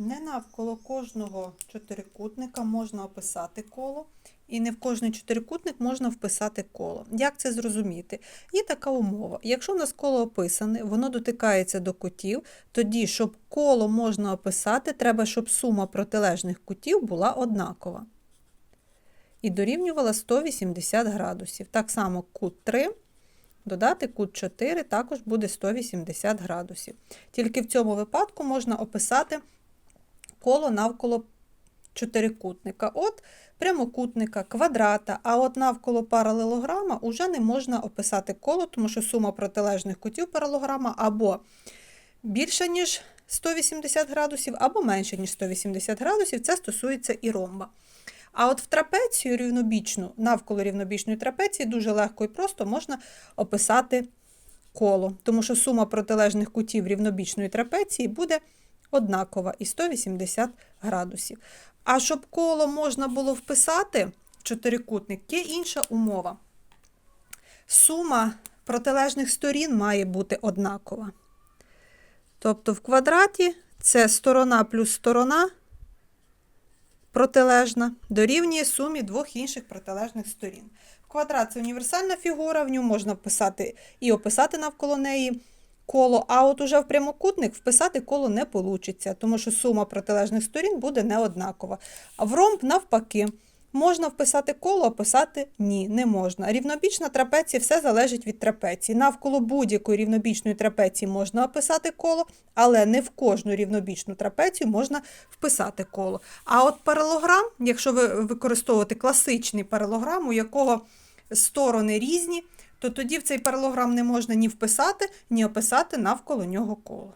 Не навколо кожного чотирикутника можна описати коло, і не в кожний чотирикутник можна вписати коло. Як це зрозуміти? Є така умова. Якщо в нас коло описане, воно дотикається до кутів, тоді, щоб коло можна описати, треба, щоб сума протилежних кутів була однакова. І дорівнювала 180 градусів. Так само кут 3 додати кут 4 також буде 180 градусів. Тільки в цьому випадку можна описати коло навколо чотирикутника. От прямокутника, квадрата, а от навколо паралелограма уже не можна описати коло, тому що сума протилежних кутів паралелограма або більша, ніж 180 градусів, або менша, ніж 180 градусів. Це стосується і ромба. А от в трапецію рівнобічну, навколо рівнобічної трапеції, дуже легко і просто можна описати коло, тому що сума протилежних кутів рівнобічної трапеції буде однакова і 180 градусів. А щоб коло можна було вписати в чотирикутник, є інша умова. Сума протилежних сторін має бути однакова. Тобто в квадраті це сторона плюс сторона протилежна дорівнює сумі двох інших протилежних сторін. Квадрат це універсальна фігура, в ньому можна вписати і описати навколо неї коло, а от уже в прямокутник вписати коло не вийде, тому що сума протилежних сторін буде неоднакова. А в ромб навпаки. Можна вписати коло, описати ні, не можна. Рівнобічна трапеція все залежить від трапеції. Навколо будь-якої рівнобічної трапеції можна описати коло, але не в кожну рівнобічну трапецію можна вписати коло. А от паралограм, якщо ви використовуєте класичний паралограм, у якого сторони різні, то тоді в цей паралограм не можна ні вписати, ні описати навколо нього коло.